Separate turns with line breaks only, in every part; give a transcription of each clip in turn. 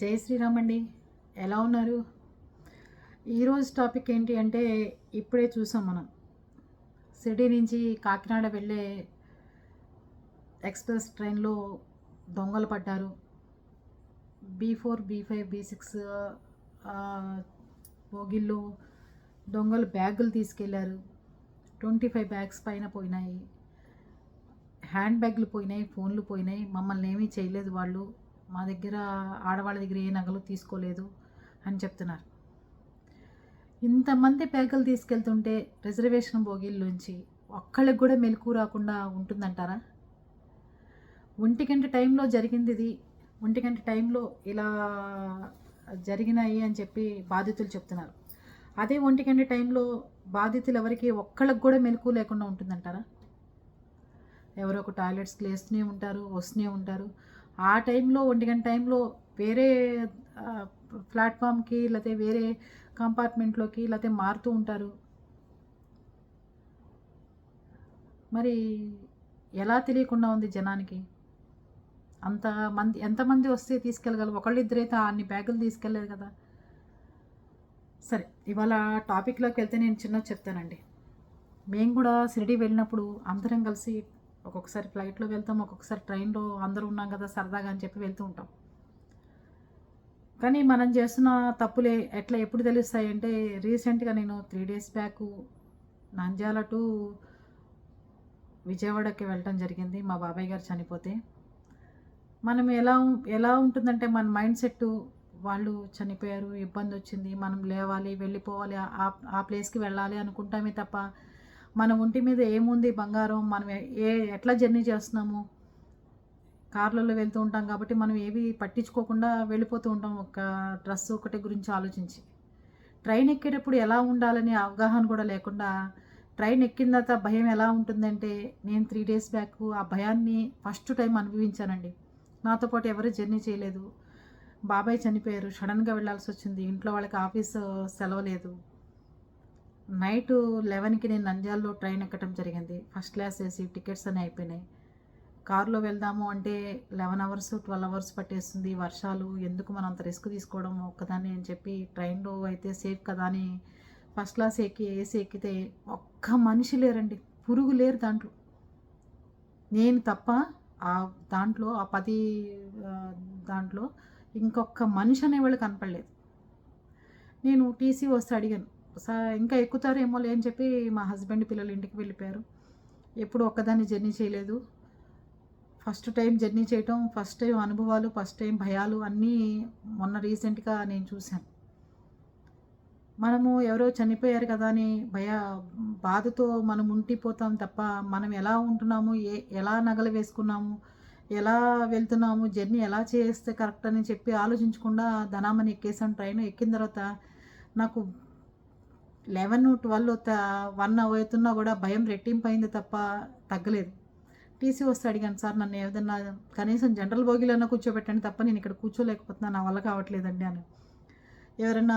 జై శ్రీరామ్ అండి. ఎలా ఉన్నారు? ఈరోజు టాపిక్ ఏంటి అంటే ఇప్పుడే చూసాం మనం. సిటీ నుంచి కాకినాడ వెళ్ళే ఎక్స్ప్రెస్ ట్రైన్లో దొంగలు పడ్డారు. B four B five B six బోగిల్లో దొంగలు బ్యాగులు తీసుకెళ్ళారు. ట్వంటీ ఫైవ్ బ్యాగ్స్ పైన పోయినాయి. హ్యాండ్ బ్యాగ్లు పోయినాయి ఫోన్లు పోయినాయి. మమ్మల్ని ఏమీ చేయలేదు వాళ్ళు. మా దగ్గర ఆడవాళ్ళ దగ్గర ఏ నగలు తీసుకోలేదు అని చెప్తున్నారు. ఇంతమంది పేకలు తీసుకెళ్తుంటే రిజర్వేషన్ బోగీల్లోంచి ఒక్కళ్ళకి కూడా మెలకు రాకుండా ఉంటుందంటారా? ఒంటి గంట టైంలో జరిగింది ఇది ఒంటి గంట టైంలో ఇలా జరిగినాయి అని చెప్పి బాధితులు చెప్తున్నారు. అదే ఒంటి గంట టైంలో బాధితులు ఎవరికి ఒక్కళ్ళకి కూడా మెలకు లేకుండా ఉంటుందంటారా? ఎవరో ఒక టాయిలెట్స్కి లేస్తూనే ఉంటారు వస్తూనే ఉంటారు. ఆ టైంలో ఒంటి గంట టైంలో వేరే ప్లాట్ఫామ్కి లేకపోతే వేరే కంపార్ట్మెంట్లోకి లేకపోతే మారుతూ ఉంటారు. మరి ఎలా తెలియకుండా ఉంది జనానికి? అంత మంది ఎంతమంది వస్తే తీసుకెళ్ళగలరు? ఒకళ్ళిద్దరైతే అన్ని బ్యాగులు తీసుకెళ్ళలేదు కదా. సరే ఇవాళ టాపిక్లోకి వెళ్తే నేను చిన్న చెప్తానండి. మేము కూడా షిరిడి వెళ్ళినప్పుడు అందరం కలిసి ఒక్కొక్కసారి ఫ్లైట్లో వెళ్తాం ఒక్కొక్కసారి ట్రైన్లో అందరూ ఉన్నాం కదా సరదాగా అని చెప్పి వెళ్తూ ఉంటాం. కానీ మనం చేస్తున్న తప్పులే ఎట్లా ఎప్పుడు తెలుస్తాయి అంటే రీసెంట్గా నేను three days back Nandyal to విజయవాడకి వెళ్ళటం జరిగింది. మా బాబాయ్ గారు చనిపోతే మనం ఎలా ఉం- ఎలా ఉంటుందంటే మన మైండ్ సెట్ వాళ్ళు చనిపోయారు ఇబ్బంది వచ్చింది మనం లేవాలి వెళ్ళిపోవాలి ఆ ఆ ప్లేస్కి వెళ్ళాలి అనుకుంటామే తప్ప మన ఒంటి మీద ఏముంది బంగారం? మనం ఏ- ఎట్లా జర్నీ చేస్తున్నాము? కార్లలో వెళ్తూ ఉంటాం కాబట్టి మనం ఏవి పట్టించుకోకుండా వెళ్ళిపోతూ ఉంటాం. ఒక డ్రెస్ ఒకటి గురించి ఆలోచించి. ట్రైన్ ఎక్కేటప్పుడు ఎలా ఉండాలనే అవగాహన కూడా లేకుండా ట్రైన్ ఎక్కిన తర్వాత భయం ఎలా ఉంటుందంటే నేను త్రీ డేస్ బ్యాక్ ఆ భయాన్ని ఫస్ట్ టైం అనుభవించానండి. నాతో పాటు ఎవరు జర్నీ చేయలేదు. బాబాయ్ చనిపోయారు. సడన్గా వెళ్ళాల్సి వచ్చింది. ఇంట్లో వాళ్ళకి ఆఫీస్ సెలవు లేదు. నైట్ లెవెన్కి నేను నంద్యాలలో ట్రైన్ ఎక్కడం జరిగింది. ఫస్ట్ క్లాస్ వేసి టికెట్స్ అని అయిపోయినాయి. కారులో వెళ్దాము అంటే లెవెన్ అవర్స్ ట్వెల్వ్ అవర్స్ పట్టేస్తుంది. వర్షాలు ఎందుకు మనం అంత రిస్క్ తీసుకోవడం ఒక్కదాన్ని అని చెప్పి ట్రైన్లో అయితే సేఫ్ కదా అని ఫస్ట్ క్లాస్ ఎక్కి ఏసీ ఎక్కితే ఒక్క మనిషి లేరండి. పురుగు లేరు దాంట్లో. నేను తప్ప ఆ దాంట్లో ఆ పది దాంట్లో ఇంకొక మనిషి అనేవాళ్ళు కనపడలేదు. నేను టీసీ వస్తే అడిగాను ఇంకా ఎక్కుతారేమో లేని చెప్పి మా హస్బెండ్ పిల్లలు ఇంటికి వెళ్ళిపోయారు. ఎప్పుడు ఒక్కదాన్ని జర్నీ చేయలేదు. ఫస్ట్ టైం జర్నీ చేయటం ఫస్ట్ టైం అనుభవాలు ఫస్ట్ టైం భయాలు అన్నీ మొన్న రీసెంట్గా నేను చూశాను. మనము ఎవరో చనిపోయారు కదా అని భయ బాధతో మనం ఉంటిపోతాం తప్ప మనం ఎలా ఉంటున్నాము ఏ ఎలా నగలు వేసుకున్నాము ఎలా వెళ్తున్నాము జర్నీ ఎలా చేస్తే కరెక్ట్ అని చెప్పి ఆలోచించకుండా ధనామని ఎక్కేసాను ట్రైన్ ఎక్కిన తర్వాత నాకు లెవెన్ ట్వెల్వ్ వన్ అవుతున్నా కూడా భయం రెట్టింపైంది అయింది తప్ప తగ్గలేదు. టీసీ వస్తే అడిగాను సార్ నన్ను ఏదన్నా కనీసం జనరల్ బోగిలైనా కూర్చోబెట్టండి తప్ప నేను ఇక్కడ కూర్చోలేకపోతున్నాను నా వల్ల కావట్లేదండి అని. ఎవరైనా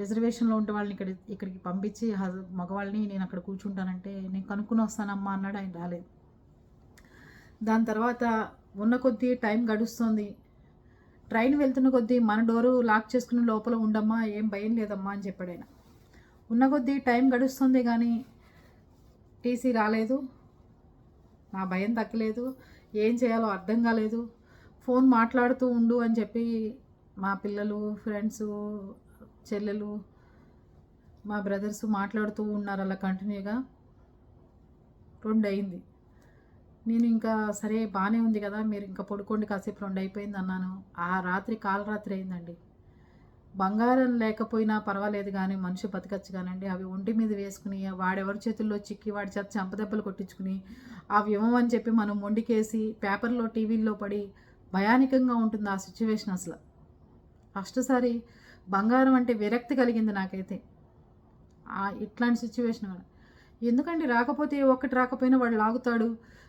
రిజర్వేషన్లో ఉండే వాళ్ళని ఇక్కడ ఇక్కడికి పంపించి మగవాళ్ళని నేను అక్కడ కూర్చుంటానంటే నేను కనుక్కుని వస్తానమ్మా అన్నాడు ఆయన రాలేదు. దాని తర్వాత ఉన్న కొద్దీ టైం గడుస్తుంది. ట్రైన్ వెళ్తున్న కొద్దీ మన డోరు లాక్ చేసుకుని లోపల ఉండమ్మా ఏం భయం లేదమ్మా అని చెప్పాడు ఆయన. ఉన్న కొద్దీ టైం గడుస్తుంది కానీ టీసీ రాలేదు. నా భయం తగ్గలేదు. ఏం చేయాలో అర్థం కాలేదు. ఫోన్ మాట్లాడుతూ ఉండు అని చెప్పి మా పిల్లలు ఫ్రెండ్స్ చెల్లెలు మా బ్రదర్స్ మాట్లాడుతూ ఉన్నారు అలా కంటిన్యూగా. రెండు అయింది నేను ఇంకా సరే బాగానే ఉంది కదా మీరు ఇంకా పడుకోండి కాసేపు రెండు అయిపోయింది అన్నాను. ఆ రాత్రి కాలరాత్రి అయిందండి. బంగారం లేకపోయినా పర్వాలేదు కానీ మనిషి బతకచ్చు కానండి. అవి ఒంటి మీద వేసుకుని వాడెవరి చేతుల్లో చిక్కి వాడి చేత చెంపదెబ్బలు కొట్టించుకుని అవి ఇవ్వమని చెప్పి మనం మొండికేసి పేపర్లో టీవీల్లో పడి భయానికంగా ఉంటుంది ఆ సిచ్యువేషన్ అసలు. ఫస్ట్ సారి బంగారం అంటే విరక్తి కలిగింది నాకైతే. ఇట్లాంటి సిచ్యువేషన్ కూడా ఎందుకండి? రాకపోతే ఒక్కటి రాకపోయినా వాడు లాగుతాడు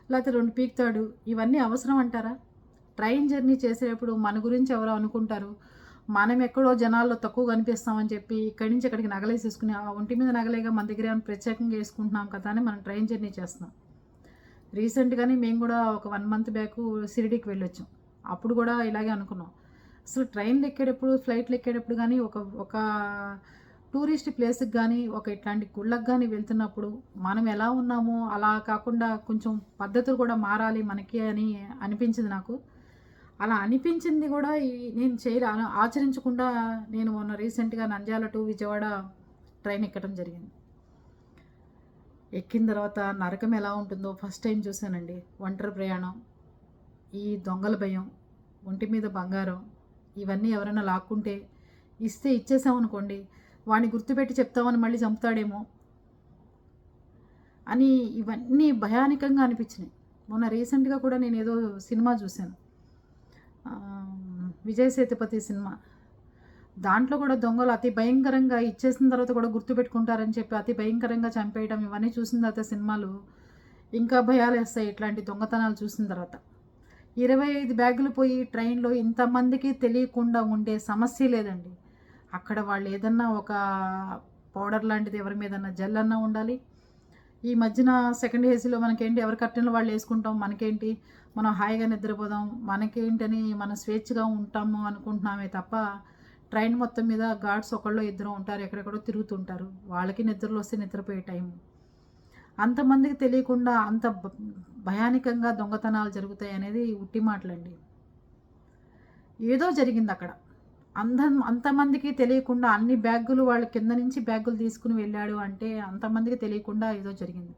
లేకపోతే రెండు పీకుతాడు. ఇవన్నీ అవసరం అంటారా? ట్రైన్ జర్నీ చేసేటప్పుడు మన గురించి ఎవరో అనుకుంటారు? మనం ఎక్కడో జనాల్లో తక్కువ కనిపిస్తామని చెప్పి ఇక్కడి నుంచి ఇక్కడికి నగలేసేసుకుని ఆ ఒంటి మీద నగలేగా మన దగ్గర ఏమైనా ప్రత్యేకంగా వేసుకుంటున్నాం కదా అని మనం ట్రైన్ జర్నీ చేస్తున్నాం. రీసెంట్గానే మేము కూడా ఒక వన్ మంత్ బ్యాక్ షిరిడీకి వెళ్ళొచ్చాం. అప్పుడు కూడా ఇలాగే అనుకున్నాం. అసలు ట్రైన్లు ఎక్కేటప్పుడు ఫ్లైట్లు ఎక్కేటప్పుడు కానీ ఒక ఒక టూరిస్ట్ ప్లేస్కి కానీ ఒక ఇట్లాంటి గుళ్ళకి కానీ వెళ్తున్నప్పుడు మనం ఎలా ఉన్నామో అలా కాకుండా కొంచెం పద్ధతులు కూడా మారాలి మనకి అని అనిపించింది నాకు. అలా అనిపించింది కూడా ఈ నేను చేయలే. ఆచరించకుండా నేను మొన్న రీసెంట్గా నంద్యాల టు విజయవాడ ట్రైన్ ఎక్కడం జరిగింది. ఎక్కిన తర్వాత నరకం ఎలా ఉంటుందో ఫస్ట్ టైం చూశానండి. ఒంటరి ప్రయాణం ఈ దొంగల భయం ఒంటి మీద బంగారం ఇవన్నీ ఎవరైనా లాక్కుంటే ఇస్తే ఇచ్చేసామనుకోండి వాడిని గుర్తుపెట్టి చెప్తామని మళ్ళీ చంపుతాడేమో అని ఇవన్నీ భయానికంగా అనిపించినాయి. మొన్న రీసెంట్గా కూడా నేను ఏదో సినిమా చూశాను. విజయ్ సేతుపతి సినిమా. దాంట్లో కూడా దొంగలు అతి భయంకరంగా ఇచ్చేసిన తర్వాత కూడా గుర్తుపెట్టుకుంటారని చెప్పి అతి భయంకరంగా చంపేయడం ఇవన్నీ చూసిన తర్వాత సినిమాలు ఇంకా భయాలు వేస్తాయి ఇట్లాంటి దొంగతనాలు చూసిన తర్వాత. ఇరవై ఐదు బ్యాగులు పోయి ట్రైన్లో ఇంతమందికి తెలియకుండా ఉండే సమస్య లేదండి. అక్కడ వాళ్ళు ఏదన్నా ఒక పౌడర్ లాంటిది ఎవరి మీదన్నా జెల్ అన్నా ఉండాలి. ఈ మధ్యన సెకండ్ ఏసీలో మనకేంటి ఎవరి కట్టెలు వాళ్ళు వేసుకుంటాం మనకేంటి? మనం హాయిగా నిద్రపోదాం మనకేంటని మనం స్వేచ్ఛగా ఉంటాము అనుకుంటున్నామే తప్ప ట్రైన్ మొత్తం మీద గార్డ్స్ ఒకళ్ళు ఇద్దరు ఉంటారు ఎక్కడెక్కడో తిరుగుతుంటారు. వాళ్ళకి నిద్రలు వస్తే నిద్రపోయే టైం అంతమందికి తెలియకుండా అంత భ- దొంగతనాలు జరుగుతాయి అనేది ఉట్టి మాటలండి. ఏదో జరిగింది అక్కడ. అంత అంతమందికి తెలియకుండా అన్ని బ్యాగులు వాళ్ళ కింద నుంచి బ్యాగులు తీసుకుని వెళ్ళాడు అంటే అంతమందికి తెలియకుండా ఏదో జరిగింది.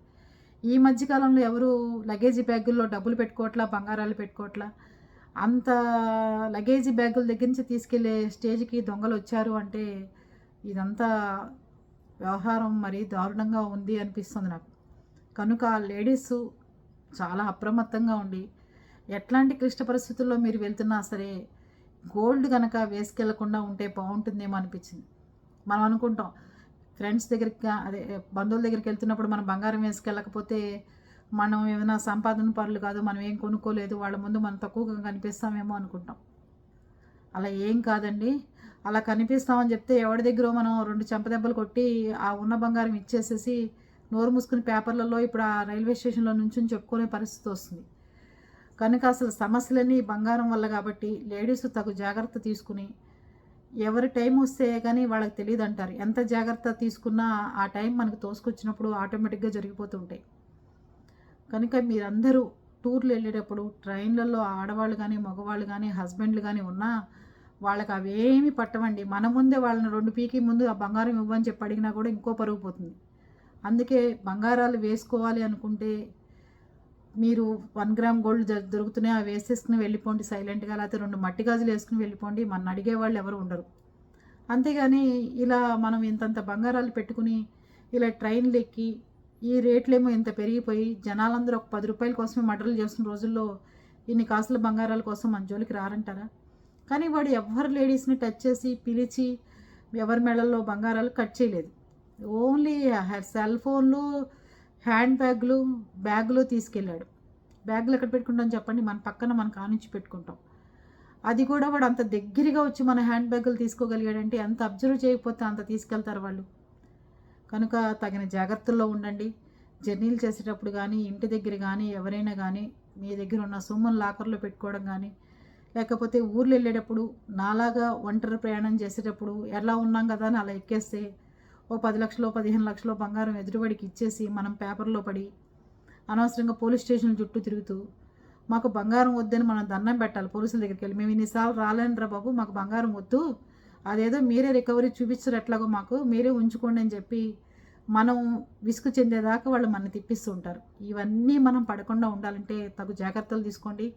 ఈ మధ్యకాలంలో ఎవరు లగేజీ బ్యాగుల్లో డబ్బులు పెట్టుకోవట్లా బంగారాలు పెట్టుకోవట్లా? అంత లగేజీ బ్యాగుల దగ్గర నుంచి తీసుకెళ్ళే స్టేజ్కి దొంగలు వచ్చారు అంటే ఇదంతా వ్యవహారం మరి దారుణంగా ఉంది అనిపిస్తుంది నాకు. కనుక లేడీస్ చాలా అప్రమత్తంగా ఉండి ఎట్లాంటి క్లిష్ట పరిస్థితుల్లో మీరు వెళ్తున్నా సరే గోల్డ్ కనుక వేసుకెళ్ళకుండా ఉంటే బాగుంటుందేమో అనిపించింది. మనం అనుకుంటాం ఫ్రెండ్స్ దగ్గరికి అదే బంధువుల దగ్గరికి వెళ్తున్నప్పుడు మనం బంగారం వేసుకెళ్ళకపోతే మనం ఏమైనా సంపాదన పనులు కాదు మనం ఏం కొనుక్కోలేదు వాళ్ళ ముందు మనం తక్కువగా కనిపిస్తామేమో అనుకుంటాం. అలా ఏం కాదండి. అలా కనిపిస్తామని చెప్తే ఎవరి దగ్గర మనం రెండు చెంపదెబ్బలు కొట్టి ఆ ఉన్న బంగారం ఇచ్చేసేసి నోరు మూసుకుని పేపర్లలో ఇప్పుడు ఆ రైల్వే స్టేషన్లో నుంచి చెప్పుకునే పరిస్థితి వస్తుంది. కనుక అసలు సమస్యలన్నీ బంగారం వల్ల కాబట్టి లేడీస్ తగు జాగ్రత్త తీసుకుని ఎవరి టైం వస్తే కానీ వాళ్ళకి తెలియదు అంటారు. ఎంత జాగ్రత్త తీసుకున్నా ఆ టైం మనకు తోసుకొచ్చినప్పుడు ఆటోమేటిక్గా జరిగిపోతుంటాయి. కనుక మీరందరూ టూర్లు వెళ్ళేటప్పుడు ట్రైన్లలో ఆడవాళ్ళు కానీ మగవాళ్ళు కానీ హస్బెండ్లు కానీ ఉన్నా వాళ్ళకి అవేమి పట్టవండి. మన ముందే వాళ్ళని రెండు పీకి ముందు ఆ బంగారం ఇవ్వని చెప్పి అడిగినా కూడా ఇంకో పరుగు పోతుంది. అందుకే బంగారాలు వేసుకోవాలి అనుకుంటే మీరు వన్ గ్రామ్ గోల్డ్ జ- దొరుకుతున్నాయి అవి వేసేసుకుని వెళ్ళిపోండి సైలెంట్గా లేకపోతే రెండు మట్టి గాజులు వేసుకుని వెళ్ళిపోండి మన అడిగే వాళ్ళు ఎవరు ఉండరు. అంతేగాని ఇలా మనం ఇంతంత బంగారాలు పెట్టుకుని ఇలా ట్రైన్లు ఎక్కి ఈ రేట్లేమో ఇంత పెరిగిపోయి జనాలందరూ ఒక పది రూపాయల కోసమే మర్డర్లు చేస్తున్న రోజుల్లో ఇన్ని కాసుల బంగారాల కోసం మన జోలికి రారంటారా? కానీ వాడు ఎవరు లేడీస్ని టచ్ చేసి పిలిచి ఎవరి మెడల్లో బంగారాలు కట్ చేయలేదు. ఓన్లీ సెల్ ఫోన్లు హ్యాండ్ బ్యాగ్లు బ్యాగులు తీసుకెళ్ళాడు. బ్యాగులు ఎక్కడ పెట్టుకుంటాం చెప్పండి? మన పక్కన మన కానుంచి పెట్టుకుంటాం. అది కూడా వాడు అంత దగ్గరగా వచ్చి మన హ్యాండ్ బ్యాగులు తీసుకోగలిగాడంటే ఎంత అబ్జర్వ్ చేయకపోతే అంత తీసుకెళ్తారు వాళ్ళు. కనుక తగిన జాగ్రత్తల్లో ఉండండి. జర్నీలు చేసేటప్పుడు కానీ ఇంటి దగ్గర కానీ ఎవరైనా కానీ మీ దగ్గర ఉన్న సొమ్మును లాకర్లో పెట్టుకోవడం కానీ లేకపోతే ఊర్లు వెళ్ళేటప్పుడు నాలాగా ఒంటరి ప్రయాణం చేసేటప్పుడు ఎలా ఉన్నాం కదా అని అలా ఎక్కేస్తే ఓ పది లక్షలో పదిహేను లక్షలు బంగారం ఎదురుబడికి ఇచ్చేసి మనం పేపర్లో పడి అనవసరంగా పోలీస్ స్టేషన్ చుట్టూ తిరుగుతూ మాకు బంగారం వద్దని మనం దండం పెట్టాలి పోలీసుల దగ్గరికి వెళ్ళి. మేము ఇన్నిసార్లు రాలేనురా బాబు మాకు బంగారం వద్దు. అదేదో మీరే రికవరీ చూపించరు ఎట్లాగో మాకు మీరే ఉంచుకోండి అని చెప్పి మనం విసుగు చెందేదాకా వాళ్ళు మన తిప్పిస్తూ ఉంటారు. ఇవన్నీ మనం పడకుండా ఉండాలంటే తగు జాగ్రత్తలు తీసుకోండి.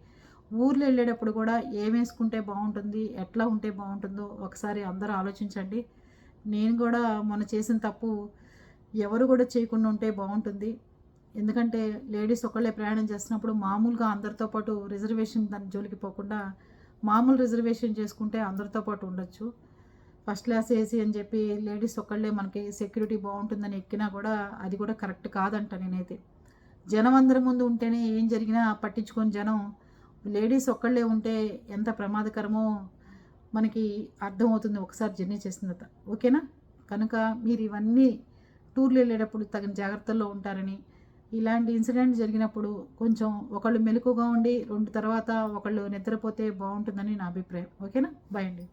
ఊర్లో వెళ్ళేటప్పుడు కూడా ఏమేసుకుంటే బాగుంటుంది ఎట్లా ఉంటే బాగుంటుందో ఒకసారి అందరూ ఆలోచించండి. నేను కూడా మొన్న చేసిన తప్పు ఎవరు కూడా చేయకుండా ఉంటే బాగుంటుంది. ఎందుకంటే లేడీస్ ఒకళ్ళే ప్రయాణం చేస్తున్నప్పుడు మామూలుగా అందరితో పాటు రిజర్వేషన్ దాని జోలికి పోకుండా మామూలు రిజర్వేషన్ చేసుకుంటే అందరితో పాటు ఉండొచ్చు. ఫస్ట్ క్లాస్ ఏసీ అని చెప్పి లేడీస్ ఒక్కళ్ళే మనకి సెక్యూరిటీ బాగుంటుందని ఎక్కినా కూడా అది కూడా కరెక్ట్ కాదంట నేనైతే. జనం అందరి ముందు ఉంటేనే ఏం జరిగినా పట్టించుకొని జనం లేడీస్ ఒక్కళ్ళే ఉంటే ఎంత ప్రమాదకరమో మనకి అర్థమవుతుంది ఒకసారి జర్నీ చేసిన తర్వాత. ఓకేనా? కనుక మీరు ఇవన్నీ టూర్లు వెళ్ళేటప్పుడు తగిన జాగ్రత్తల్లో ఉంటారని ఇలాంటి ఇన్సిడెంట్ జరిగినప్పుడు కొంచెం ఒకళ్ళు మెలకుగా ఉండి రెండు తర్వాత ఒకళ్ళు నిద్రపోతే బాగుంటుందని నా అభిప్రాయం. ఓకేనా? బాయ్ అండి.